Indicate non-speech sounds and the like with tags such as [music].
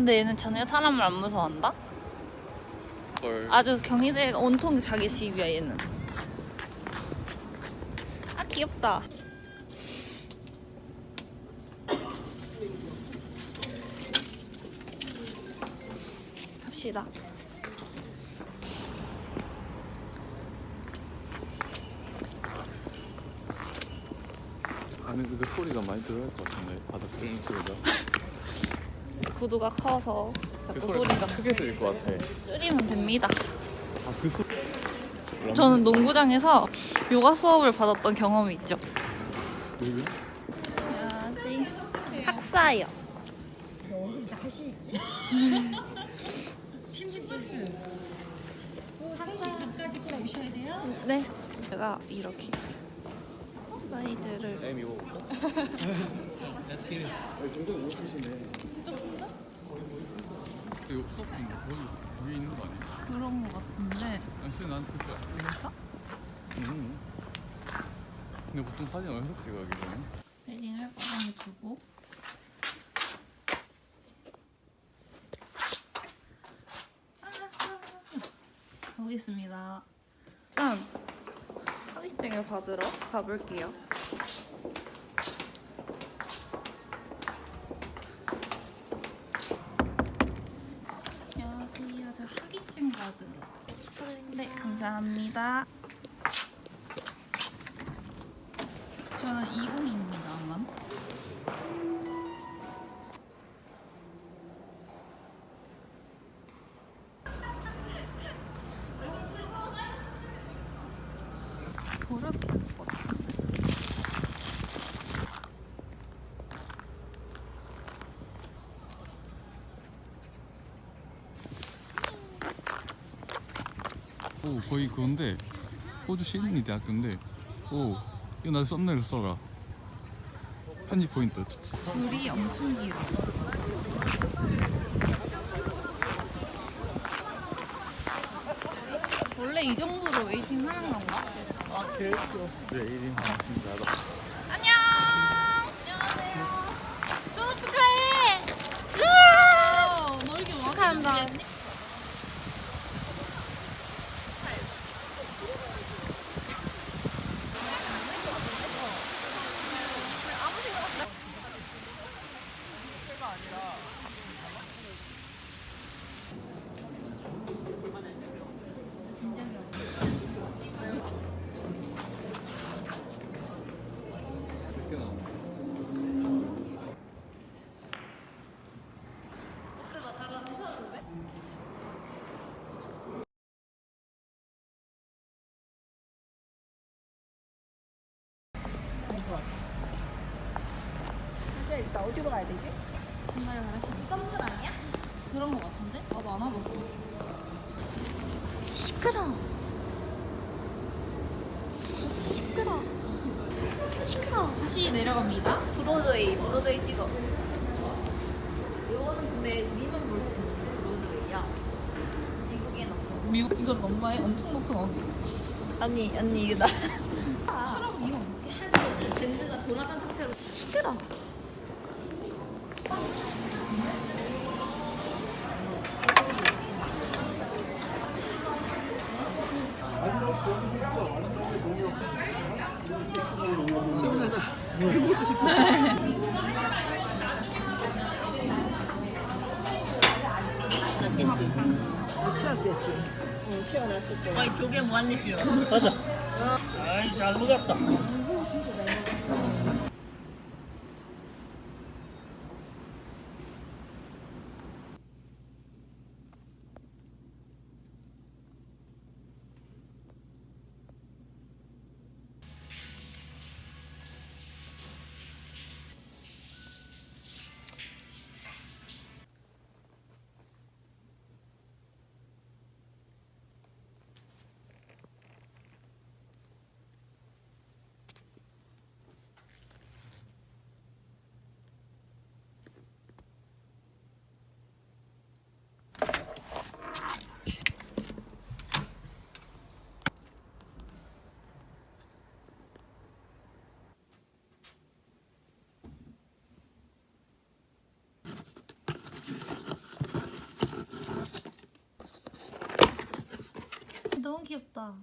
근데 얘는 전혀 사람을 안 무서워한다? 헐. 아주 경희대가 온통 자기 집이야 얘는. 아 귀엽다. 갑시다. 안에 그 소리가 많이 들어갈 것 같은데 바닥 소리가. [laughs] 구두가 커서 그 자꾸 소리가 소리가 크게 들릴 것 같아. 줄이면 됩니다. 아 그 소리. 저는 농구장에서 요가 수업을 받았던 경험이 있죠. 안녕하세요. 학사요. 다시 있지? 오, 3시 반까지 꼭 오셔야 돼요? 네. 제가 이렇게. 사이즈를. [laughs] 이거 수업 중에 거기 위에 있는 거 아니야? 그런 거 같은데 씨 나한테 그거 그랬어? 응. 근데 보통 사진 어디서 찍어 여기는? 패딩을 꺼내주고 가보겠습니다. 일단 사기증을 받으러 가볼게요. 저 학기증 받으러. 네, 감사합니다. 저는 20입니다만. 보라도 예쁠 것 같은데. 오 거의 그건데 호주 시드니 대학교인데 오 이거 나도 썸네일 써라 편집 포인트 줄이 엄청 길어. 원래 이 정도로 웨이팅 하는 건가? 아 그랬어 네 1인 반갑습니다 안녕. 안녕하세요. 졸업 축하해. 우와! 너 이렇게 축하한다. 근데 일단 어디로 가야 되지? 정말 잘하시네. 썸들 아니야? 그런 거 같은데? 나도 안 와봤어. 시끄러. 시끄러. 시끄러. 다시 내려갑니다. 브로드웨이, 브로드웨이 찍어. 이거는 근데 우리만 볼 수 있는 브로드웨이야. 미국엔 없는. 미국 이건 엄마의 엄청 높은 어디? 아니, 언니 이거 나. 수락 이거 한 밴드가 돌아간 상태로 시끄러. 어, 치웠겠지. 응, 치워놨을 거야. 거의 조개 무한리필. 아이 잘 먹었다. 귀엽다.